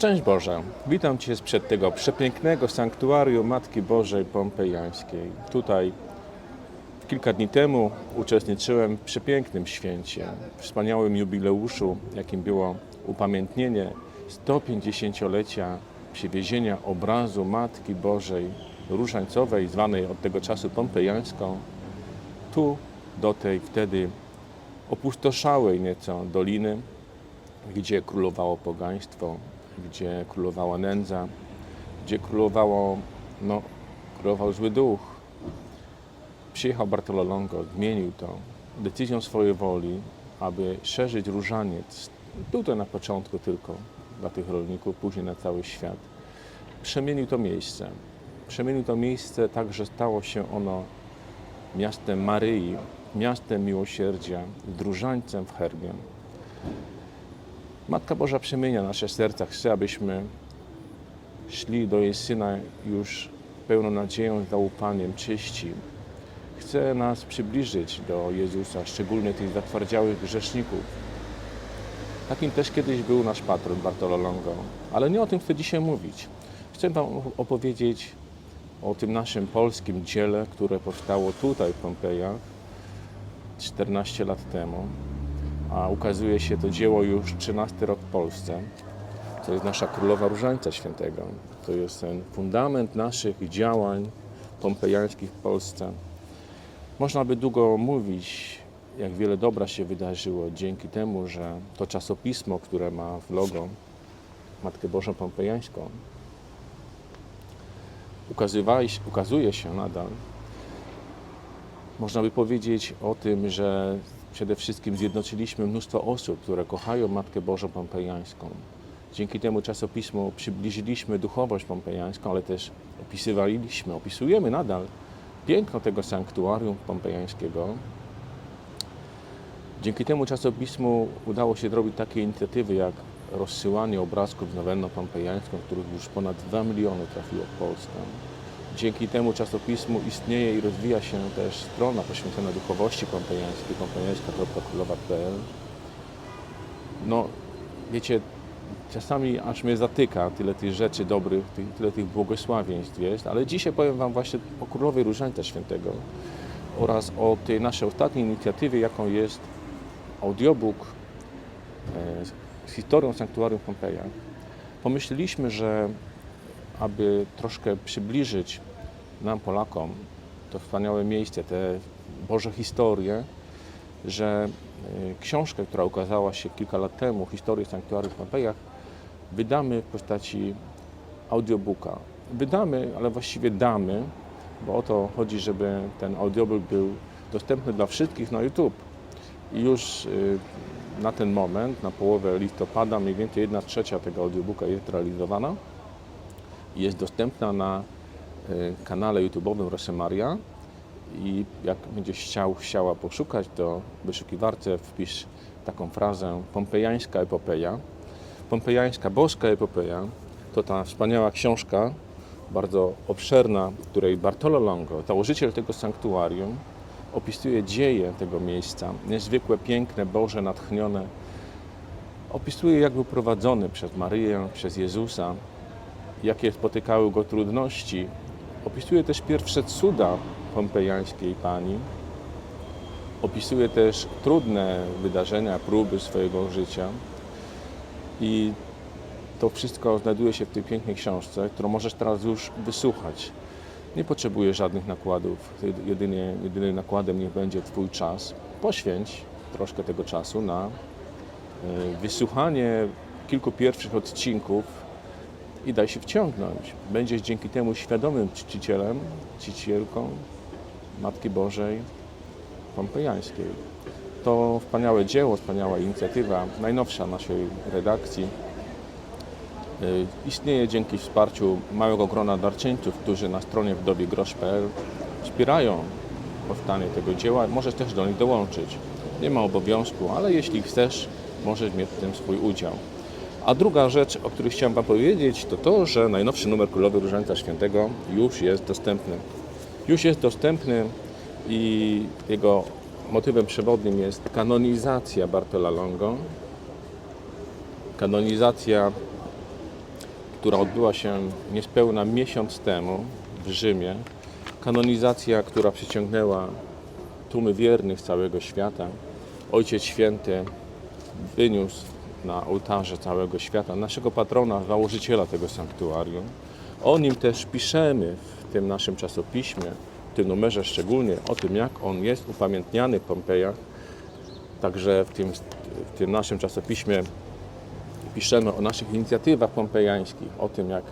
Szczęść Boże! Witam Cię sprzed tego przepięknego sanktuarium Matki Bożej Pompejańskiej. Tutaj kilka dni temu uczestniczyłem w przepięknym święcie, wspaniałym jubileuszu, jakim było upamiętnienie 150-lecia przywiezienia obrazu Matki Bożej Różańcowej, zwanej od tego czasu Pompejańską, tu do tej wtedy opustoszałej nieco doliny, gdzie królowało pogaństwo, gdzie królowała nędza, gdzie królowało, no, królował zły duch. Przyjechał Bartolo Longo, zmienił to decyzją swojej woli, aby szerzyć różaniec. Był to na początku tylko dla tych rolników, później na cały świat. Przemienił to miejsce. Przemienił to miejsce tak, że stało się ono miastem Maryi, miastem miłosierdzia, z różańcem w herbie. Matka Boża przemienia nasze serca. Chce, abyśmy szli do jej Syna już pełną nadzieją, zaufaniem, czyści. Chce nas przybliżyć do Jezusa, szczególnie tych zatwardziałych grzeszników. Takim też kiedyś był nasz patron Bartolo Longo. Ale nie o tym chcę dzisiaj mówić. Chcę Wam opowiedzieć o tym naszym polskim dziele, które powstało tutaj w Pompejach 14 lat temu a ukazuje się to dzieło już 13 rok w Polsce. To jest nasza Królowa Różańca Świętego. To jest ten fundament naszych działań pompejańskich w Polsce. Można by długo mówić, jak wiele dobra się wydarzyło dzięki temu, że to czasopismo, które ma w logo Matkę Bożą Pompejańską, ukazuje się nadal. Można by powiedzieć o tym, że przede wszystkim zjednoczyliśmy mnóstwo osób, które kochają Matkę Bożą Pompejańską. Dzięki temu czasopismu przybliżyliśmy duchowość pompejańską, ale też opisywaliśmy, opisujemy nadal piękno tego sanktuarium pompejańskiego. Dzięki temu czasopismu udało się zrobić takie inicjatywy jak rozsyłanie obrazków z nowenną pompejańską, których już ponad 2 miliony trafiło w Polskę. Dzięki temu czasopismu istnieje i rozwija się też strona poświęcona duchowości pompejańskiej, pompejańska.królowa.pl. No, wiecie, czasami aż mnie zatyka tyle tych rzeczy dobrych, ty- tyle tych błogosławieństw jest, ale dzisiaj powiem Wam właśnie o Królowej Różańca Świętego oraz o tej naszej ostatniej inicjatywie, jaką jest audiobook e, z historią Sanktuarium Pompeja. Pomyśleliśmy, że aby troszkę przybliżyć nam, Polakom, to wspaniałe miejsce, te Boże historie, że e, książkę, która ukazała się kilka lat temu, Historię Sanktuarium w Pompejach, wydamy w postaci audiobooka. Wydamy, ale właściwie damy, bo o to chodzi, żeby ten audiobook był dostępny dla wszystkich na YouTube. I już y, na ten moment, na połowę listopada, mniej więcej 1 trzecia tego audiobooka jest realizowana jest dostępna na y, kanale YouTube'owym Rosemaria i jak będziesz chciał, chciała poszukać, to w wyszukiwarce wpisz taką frazę pompejańska epopeja. Pompejańska boska epopeja to ta wspaniała książka, bardzo obszerna, w której Bartolo Longo, założyciel tego sanktuarium, opisuje dzieje tego miejsca, niezwykłe, piękne, Boże, natchnione. Opisuje, jak był prowadzony przez Maryję, przez Jezusa, jakie spotykały go trudności. Opisuje też pierwsze cuda pompejańskiej pani. Opisuje też trudne wydarzenia, próby swojego życia. I to wszystko znajduje się w tej pięknej książce, którą możesz teraz już wysłuchać. Nie potrzebujesz żadnych nakładów. Jedynie, jedynym nakładem niech będzie Twój czas. Poświęć troszkę tego czasu na e, wysłuchanie kilku pierwszych odcinków i daj się wciągnąć. Będziesz dzięki temu świadomym czcicielem, czcicielką Matki Bożej Pompejańskiej. To wspaniałe dzieło, wspaniała inicjatywa, najnowsza naszej redakcji. Y, Istnieje dzięki wsparciu małego grona darczyńców, którzy na stronie wdowiegrosz.pl wspierają powstanie tego dzieła. Możesz też do nich dołączyć. Nie ma obowiązku, ale jeśli chcesz, możesz mieć w tym swój udział. A druga rzecz, o której chciałem Wam powiedzieć, to to, że najnowszy numer Królowy Różańca Świętego już jest dostępny. Już jest dostępny i jego motywem przewodnim jest kanonizacja Bartola Longo. Kanonizacja która odbyła się niespełna miesiąc temu w Rzymie. Kanonizacja, która przyciągnęła tłumy wiernych z całego świata. Ojciec Święty wyniósł na ołtarze całego świata naszego patrona, założyciela tego sanktuarium. O nim też piszemy w tym naszym czasopiśmie, w tym numerze szczególnie, o tym, jak on jest upamiętniany w Pompejach. Także w tym, w tym naszym czasopiśmie piszemy o naszych inicjatywach pompejańskich, o tym, jak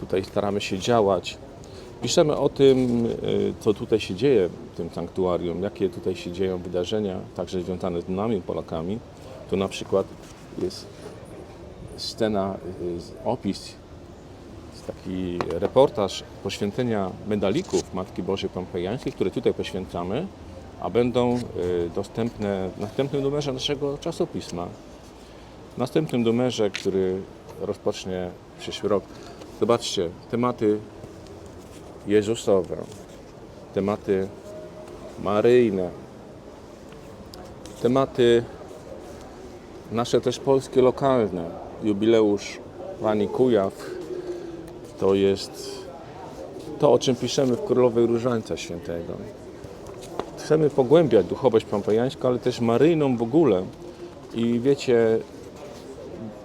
tutaj staramy się działać. Piszemy o tym, y, co tutaj się dzieje w tym sanktuarium, jakie tutaj się dzieją wydarzenia, także związane z nami, Polakami. Tu na przykład jest scena, y, opis, taki reportaż poświęcenia medalików Matki Bożej Pompejańskiej, które tutaj poświęcamy, a będą y, dostępne w następnym numerze naszego czasopisma. W następnym numerze, który rozpocznie przyszły rok. Zobaczcie, tematy Jezusowe, tematy maryjne, tematy nasze też polskie, lokalne. Jubileusz Pani Kujaw to jest to, o czym piszemy w Królowej Różańca Świętego. Chcemy pogłębiać duchowość pompejańską, ale też maryjną w ogóle. I wiecie,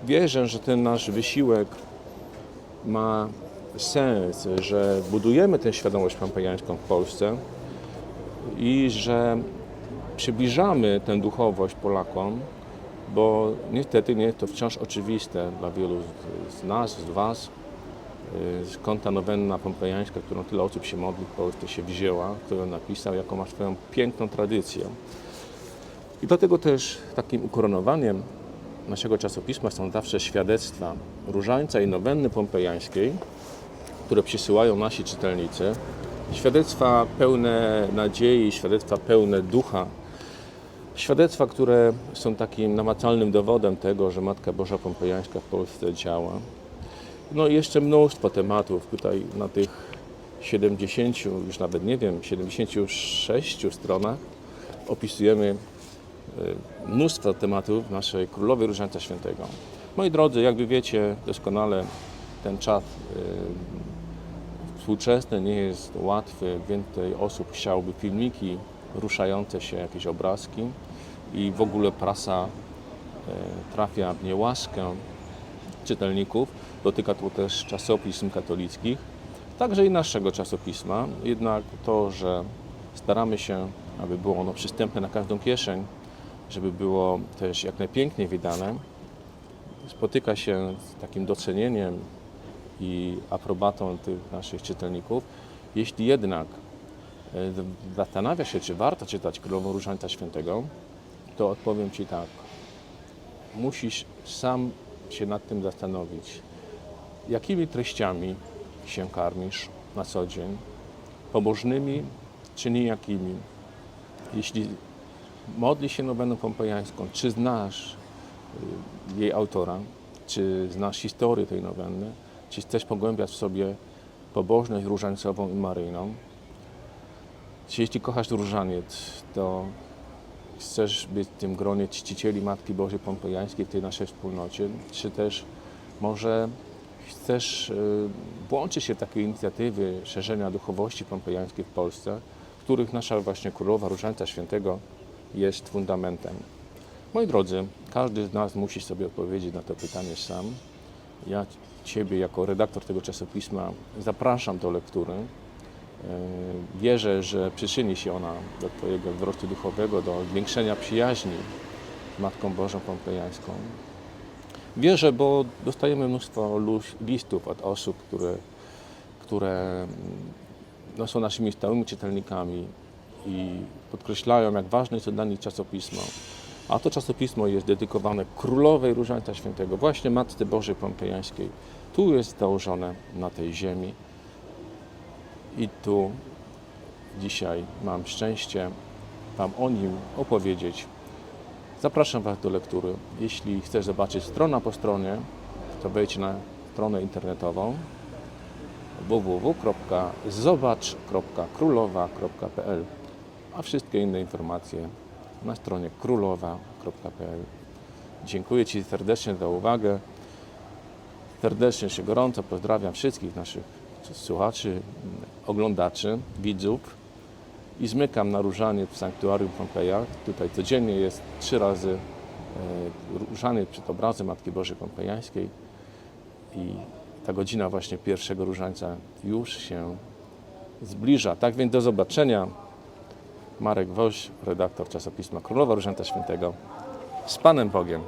wierzę, że ten nasz wysiłek ma sens, że budujemy tę świadomość pompejańską w Polsce i że przybliżamy tę duchowość Polakom, bo niestety nie jest to wciąż oczywiste dla wielu z- nas, z Was, y, skąd ta nowenna pompejańska, którą tyle osób się modli w Polsce się wzięła, kto ją napisał, jaką ma swoją piękną tradycję. I dlatego też takim ukoronowaniem naszego czasopisma są zawsze świadectwa Różańca i Nowenny Pompejańskiej, które przysyłają nasi czytelnicy. Świadectwa pełne nadziei, świadectwa pełne ducha. Świadectwa, które są takim namacalnym dowodem tego, że Matka Boża Pompejańska w Polsce działa. No i jeszcze mnóstwo tematów tutaj na tych 70, już nawet nie wiem, 76 stronach opisujemy y, mnóstwo tematów naszej Królowej Różańca Świętego. Moi drodzy, jak wy wiecie doskonale, ten czas y, współczesny nie jest łatwy. Więcej osób chciałoby filmiki, ruszające się jakieś obrazki i w ogóle prasa y, trafia w niełaskę czytelników. Dotyka to też czasopism katolickich, także i naszego czasopisma. Jednak to, że staramy się, aby było ono przystępne na każdą kieszeń, żeby było też jak najpiękniej wydane, spotyka się z takim docenieniem i aprobatą tych naszych czytelników. Jeśli jednak e, zastanawia się, czy warto czytać Królową Różańca Świętego, to odpowiem Ci tak. Musisz sam się nad tym zastanowić, jakimi treściami się karmisz na co dzień, pobożnymi czy nijakimi. Jeśli modli się noweną pompejańską, czy znasz y, jej autora, czy znasz historię tej nowenny, czy chcesz pogłębiać w sobie pobożność różańcową i maryjną, jeśli kochasz różaniec, to chcesz być w tym gronie czcicieli Matki Bożej Pompejańskiej w tej naszej wspólnocie, czy też może chcesz y, włączyć się w takie inicjatywy szerzenia duchowości pompejańskiej w Polsce, których nasza właśnie Królowa Różańca Świętego jest fundamentem. Moi drodzy, każdy z nas musi sobie odpowiedzieć na to pytanie sam. Ja Ciebie jako redaktor tego czasopisma zapraszam do lektury. E, Wierzę, że przyczyni się ona do Twojego wzrostu duchowego, do zwiększenia przyjaźni z Matką Bożą Pompejańską. Wierzę, bo dostajemy mnóstwo listów od osób, które, które mm, no, są naszymi stałymi czytelnikami i podkreślają, jak ważne jest dla nich czasopismo. A to czasopismo jest dedykowane Królowej Różańca Świętego, właśnie Matce Bożej Pompejańskiej. Tu jest założone na tej ziemi. I tu dzisiaj mam szczęście Wam o nim opowiedzieć. Zapraszam Was do lektury. Jeśli chcesz zobaczyć strona po stronie, to wejdź na stronę internetową www.zobacz.królowa.pl a wszystkie inne informacje na stronie królowa.pl. Dziękuję Ci serdecznie za uwagę. Serdecznie się gorąco pozdrawiam wszystkich naszych słuchaczy, oglądaczy, widzów i zmykam na różaniec w Sanktuarium Pompeja. Tutaj codziennie jest trzy razy e, różaniec przed obrazem Matki Bożej Pompejańskiej i ta godzina właśnie pierwszego różańca już się zbliża. Tak więc do zobaczenia. Marek Woś, redaktor czasopisma Królowa Różańca Świętego. Z Panem Bogiem.